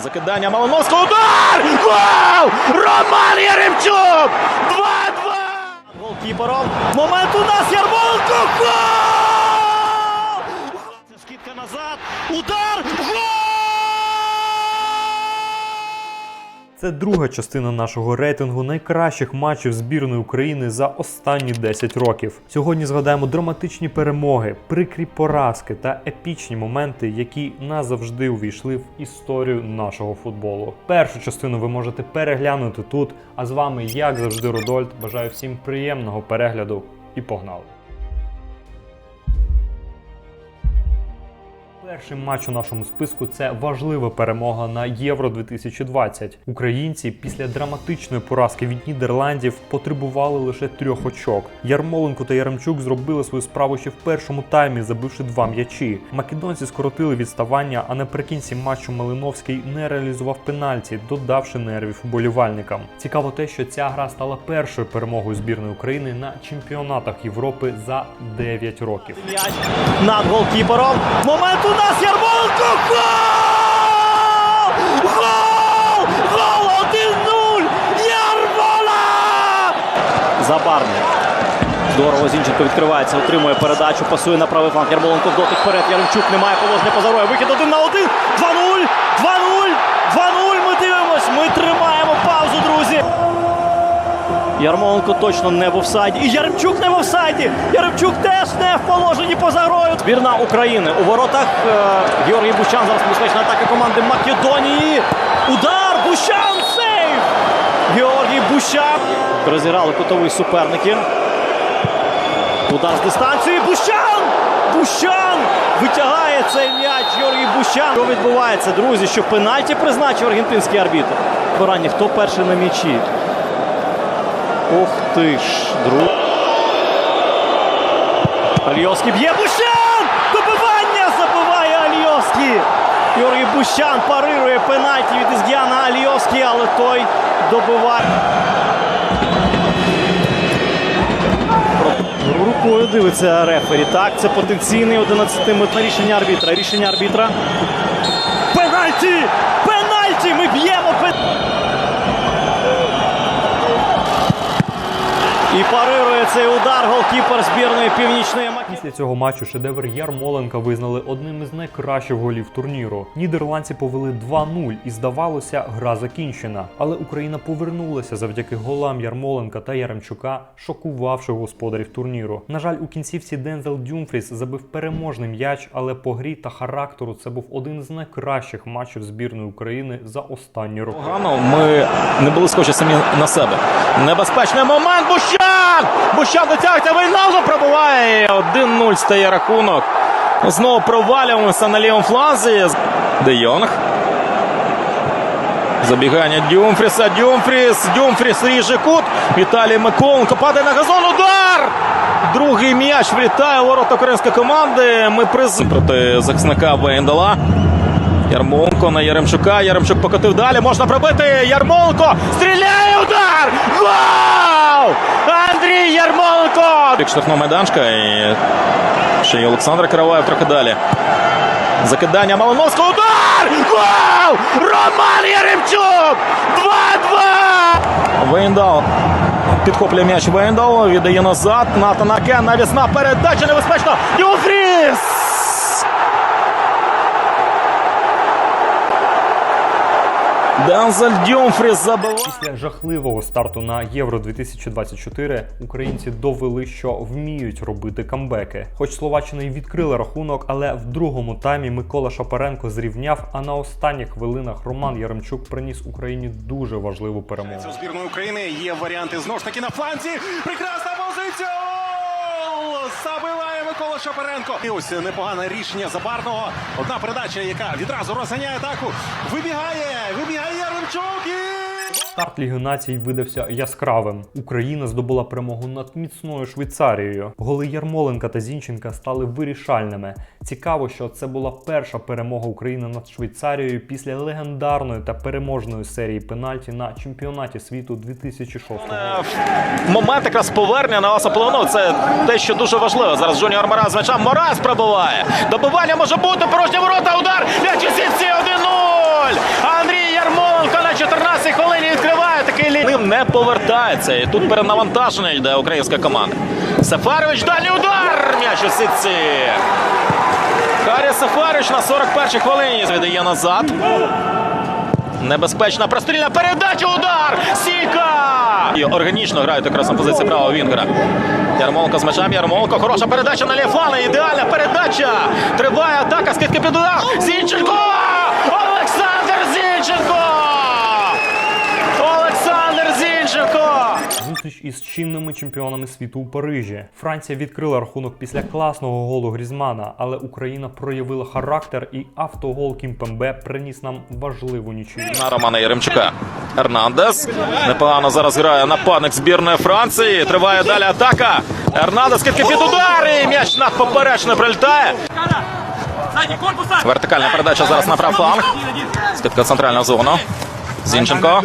Закидання Малиновського. Удар! Гол! Роман Яремчук! 2-2! Голкіпером. Момент у нас Ярмоленко! Гол! Скидка назад. Удар! Гол! Це друга частина нашого рейтингу найкращих матчів збірної України за останні 10 років. Сьогодні згадаємо драматичні перемоги, прикрі поразки та епічні моменти, які назавжди увійшли в історію нашого футболу. Першу частину ви можете переглянути тут. А з вами, як завжди, Рудольд. Бажаю всім приємного перегляду і погнали! Перший матч у нашому списку це важлива перемога на Євро 2020. Українці після драматичної поразки від Нідерландів потребували лише трьох очок. Ярмоленко та Яремчук зробили свою справу ще в першому таймі, забивши два м'ячі. Македонці скоротили відставання, а наприкінці матчу Малиновський не реалізував пенальті, додавши нервів вболівальникам. Цікаво те, що ця гра стала першою перемогою збірної України на чемпіонатах Європи за 9 років. Над голкіпером. Момент у нас Ярмоленко! Гол! Гол! Гол! 1-0! Ярмола! Забарний. Здорово Зінченко відкривається, отримує передачу, пасує на правий фланг. Ярмоленко в дотик вперед. Яремчук немає положення поза. Вихід 1 на 1. 2-0! 2-0! 2-0! Ми дивимось! Ми тримаємо паузу, друзі! Ярмоленко точно не в офсайді. І Яремчук не в офсайді. Яремчук теж не в положенні поза грою. Збірна України у воротах. е, Георгій Бущан зараз небезпечна атака команди Македонії. Удар! Бущан! Сейв! Георгій Бущан. Розіграли кутові суперники. Удар з дистанції. Бущан! Бущан! Витягає цей м'яч Георгій Бущан. Що відбувається, друзі? Що пенальті призначив аргентинський арбітр? Поранні, хто перший на м'ячі? Ох ти ж, друг. Альйовський б'є Бущан! Добивання забиває Альйовський! Георгій Бущан парирує пенальті від Ізгіана Альйовський, але той добиває. Рукою дивиться рефері. Так, це потенційний 11-метне рішення арбітра. Рішення арбітра. Пенальті! Пенальті! Ми б'ємо пенальті! І парирує цей удар голкіпер збірної північної Македонії. Після цього матчу шедевр Ярмоленка визнали одним із найкращих голів турніру. Нідерландці повели 2-0 і здавалося, гра закінчена. Але Україна повернулася завдяки голам Ярмоленка та Яремчука, шокувавши господарів турніру. На жаль, у кінцівці Дензел Дюмфріс забив переможний м'яч, але по грі та характеру це був один з найкращих матчів збірної України за останні роки. Погано, ми не були схожі самі на себе. Небезпечний момент. Бущан! Бущан дотягується, Вейналдо пробиває. 1-0 стає рахунок. Знову провалюємося на лівому фланзі. Де Йонг. Забігання Дюмфріса. Дюмфріс. Дюмфріс ріже кут. Віталій Миколенко падає на газон. Удар! Другий м'яч влітає у ворота української команди. Ми приз проти захисника Вейндала. Ярмоленко на Яремчука. Яремчук покотив далі. Можна пробити. Ярмоленко. Стріляє удар! Гол! Андрій Ярмоленко! пік штрафного майданчика. І ще й Олександр Караваєв трохи далі. Закидання Малиновського. Удар! Гол! Роман Яремчук! 2-2! Вейндал. Підхоплює м'яч Вейндал. Віддає назад. Натан Акен. Навісна передача небезпечно. Юфріс! Дензель Дюмфріс забиває. Після жахливого старту на Євро 2024 українці довели, що вміють робити камбеки. Хоч Словаччина й відкрила рахунок, але в другому таймі Микола Шапаренко зрівняв. А на останніх хвилинах Роман Яремчук приніс Україні дуже важливу перемогу. У збірної України є варіанти знову ж таки на фланзі. Прекрасна позиція! Забиває Микола Шапаренко. І ось непогане рішення Забарного. Одна передача, яка відразу розганяє атаку. Вибігає! Вибігає Яремчук і... Старт Ліги Націй видався яскравим. Україна здобула перемогу над міцною Швейцарією. Голи Ярмоленка та Зінченка стали вирішальними. Цікаво, що це була перша перемога України над Швейцарією після легендарної та переможної серії пенальті на чемпіонаті світу 2006 року. Момент якраз повернення на Осаполону. Це те, що дуже важливо. Зараз Жуніор Мораз м'яча. Мораз пробиває. Добивання може бути. Порожні ворота. Удар. М'яч у сітці 1-0. Андрій повертається. І тут перенавантаження йде українська команда. Сафарович, дальній удар! М'яч у сітці. Харі Сафарович на 41-й хвилині віддає назад. Небезпечна прострільна передача, удар! Сіка! І органічно грають якраз на позиції правого Вінгера. Ярмолко з м'ячем, Ярмолко, хороша передача на Лєфана, ідеальна передача! Триває атака, скидки під удар! Зінченко! Олександр Зінченко! Олександр Зінченко! Зустріч із чинними чемпіонами світу у Парижі. Франція відкрила рахунок після класного голу Грізмана, але Україна проявила характер і автогол Кімпембе приніс нам важливу нічию. На Романа Яремчука. Ернандес. Непогано зараз грає нападник збірної Франції. Триває далі атака. Ернандес скидки під удар. І м'яч над поперечною прилітає. Вертикальна передача зараз на прав фланг. Скидка в центральну зону. Зінченко.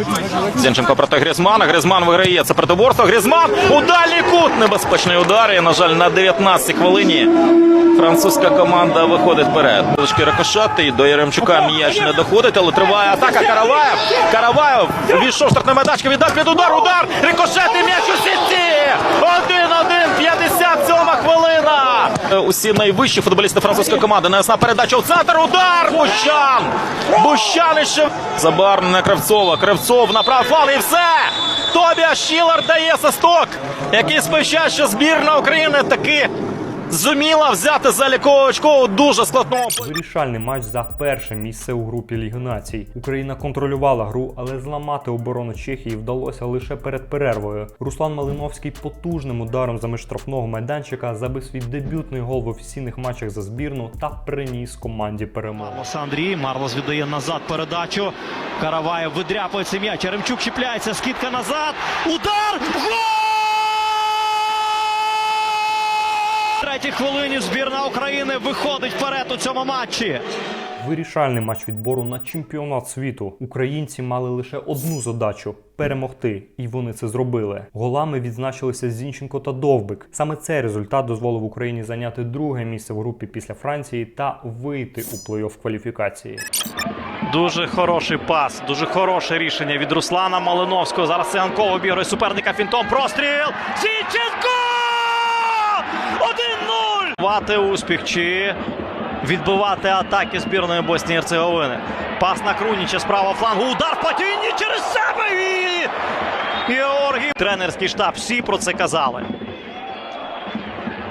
Зінченко проти Грізмана. Грізман виграє це протиборство. Грізман у дальній кут. Небезпечний удар. І, на жаль, на 19-й хвилині французька команда виходить вперед. Трошки рикошети. До Яремчука м'яч не доходить, але триває атака. Караваєв. Караваєв війшов штрафний майданчик. Віддав під удар. Удар. Рикошет м'яч у сітці. 1-1. 57 хвилина. Е, Усі найвищі футболісти французької команди. Несна передача у центр. Удар. Бущан. Бущан іще. забар на Кравцова. Кравцов на фал і все. Тобіа Шілар дає свисток, який сповіщає, що збірна України таки зуміла взяти залікове очко у дуже складному Вирішальний матч за перше місце у групі Ліги Націй. Україна контролювала гру, але зламати оборону Чехії вдалося лише перед перервою. Руслан Малиновський потужним ударом за меж штрафного майданчика забив свій дебютний гол в офіційних матчах за збірну та приніс команді перемогу. Марлос Андрій. Марлос віддає назад передачу. Караваєв видряпує цей м'яч. Яремчук чіпляється. Скидка назад. Удар! Гол! Третій хвилині збірна України виходить вперед у цьому матчі. Вирішальний матч відбору на чемпіонат світу. Українці мали лише одну задачу перемогти, і вони це зробили. Голами відзначилися Зінченко та Довбик. Саме цей результат дозволив Україні зайняти друге місце в групі після Франції та вийти у плей-офф кваліфікації. Дуже хороший пас, дуже хороше рішення від Руслана Малиновського. Зараз Циганков обігрує суперника фінтом. Простріл! Зінченко! 1-0! Успіх чи відбивати атаки збірної Боснії Герцеговини. Пас на Круніча з правого флангу. Удар падінні через себе! І... Георгій. Тренерський штаб всі про це казали.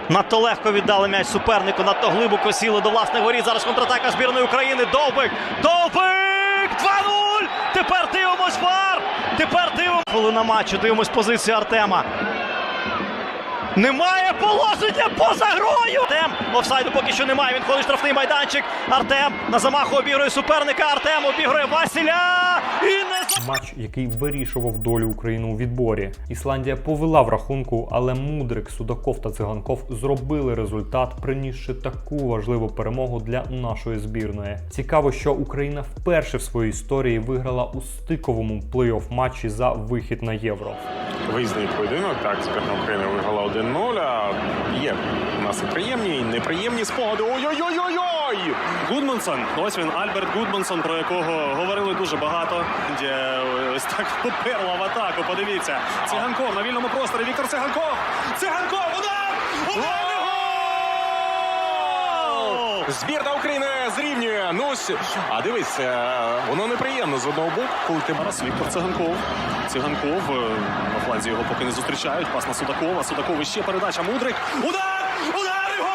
Надто легко віддали м'яч супернику, надто глибоко сіли до власних воріт. Зараз контратака збірної України. Довбик! Довбик! 2-0! Тепер дивимось вар! Тепер дивимось. Хвилина матчу, дивимось позицію Артема. Немає положення поза грою! Артем офсайду поки що немає. Він ходить штрафний майданчик. Артем на замаху обігрує суперника. Артем обігрує Василя! Матч, який вирішував долю України у відборі. Ісландія повела в рахунку, але Мудрик, Судаков та Циганков зробили результат, принісши таку важливу перемогу для нашої збірної. Цікаво, що Україна вперше в своїй історії виграла у стиковому плей-офф матчі за вихід на євро. Виїзний поєдинок. Так, збірна України виграла 1-0. А є у нас і приємні, і неприємні спогади. Ой-ой-ой-ой-ой! Гудмансон, ось він Альберт Гудмансон, про якого говорили дуже багато. Де ось так поперла в атаку. Подивіться, циганков на вільному просторі. Віктор Циганков! Циганков! Удар! Удар! Збірна України зрівнює. Ну а дивись, е, воно неприємно з одного боку, коли ти Зараз Віктор Циганков. Циганков е, на фланзі його поки не зустрічають. Пас на Судакова. Судаков іще передача. Мудрик. Удар! і Гол!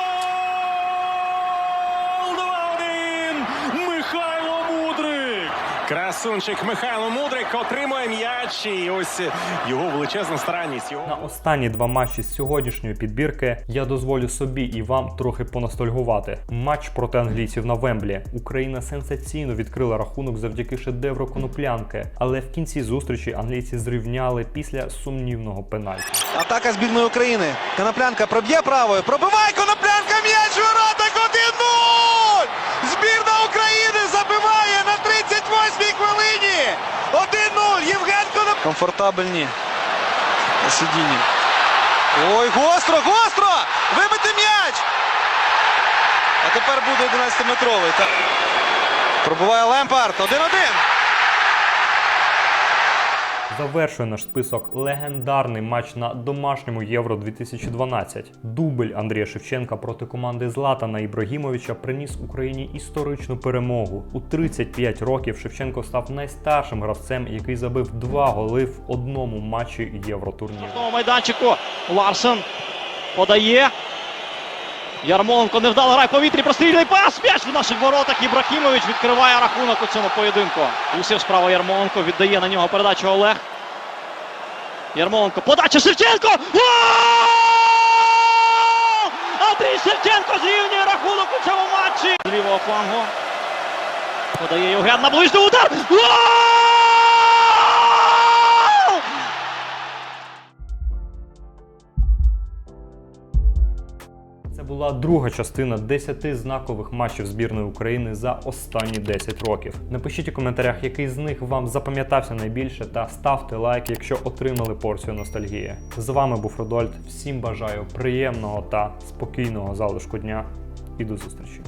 2-1! Михайло Мудрик! Красунчик Михайло Мудрик отримує м'яч. І ось його величезна старанність. Його На останні два матчі з сьогоднішньої підбірки я дозволю собі і вам трохи понастольгувати. Матч проти англійців на Вемблі. Україна сенсаційно відкрила рахунок завдяки шедевру коноплянки, але в кінці зустрічі англійці зрівняли після сумнівного пенальті. Атака збірної України. Коноплянка проб'є правою. Пробиває Коноплянка м'яч у воротах 1-0! Збірна України забиває на 38-й хвилині. 1-0. Євген Коноплянка. Комфортабельні сидіння. Ой, гостро, гостро! Вибити м'яч! А тепер буде 11-метровий. Пробуває Лемпард. 1-1. Завершує наш список легендарний матч на домашньому Євро 2012. Дубль Андрія Шевченка проти команди Златана Ібрагімовича приніс Україні історичну перемогу. У 35 років Шевченко став найстаршим гравцем, який забив два голи в одному матчі Євротурніру. майданчику. Ларсен подає. Ярмоленко невдало грає в повітрі, прострільний пас. М'яч в наших воротах. Ібрахімович відкриває рахунок у цьому поєдинку. Усів справа Ярмоленко. Віддає на нього передачу Олег. Ярмоленко. Подача Шевченко! Андрій Шевченко зрівнює рахунок у цьому матчі. З лівого флангу. Подає Євген на ближній удар. Гол! Була друга частина 10 знакових матчів збірної України за останні 10 років. Напишіть у коментарях, який з них вам запам'ятався найбільше, та ставте лайк, якщо отримали порцію ностальгії. З вами був Рудольд. Всім бажаю приємного та спокійного залишку дня і до зустрічі.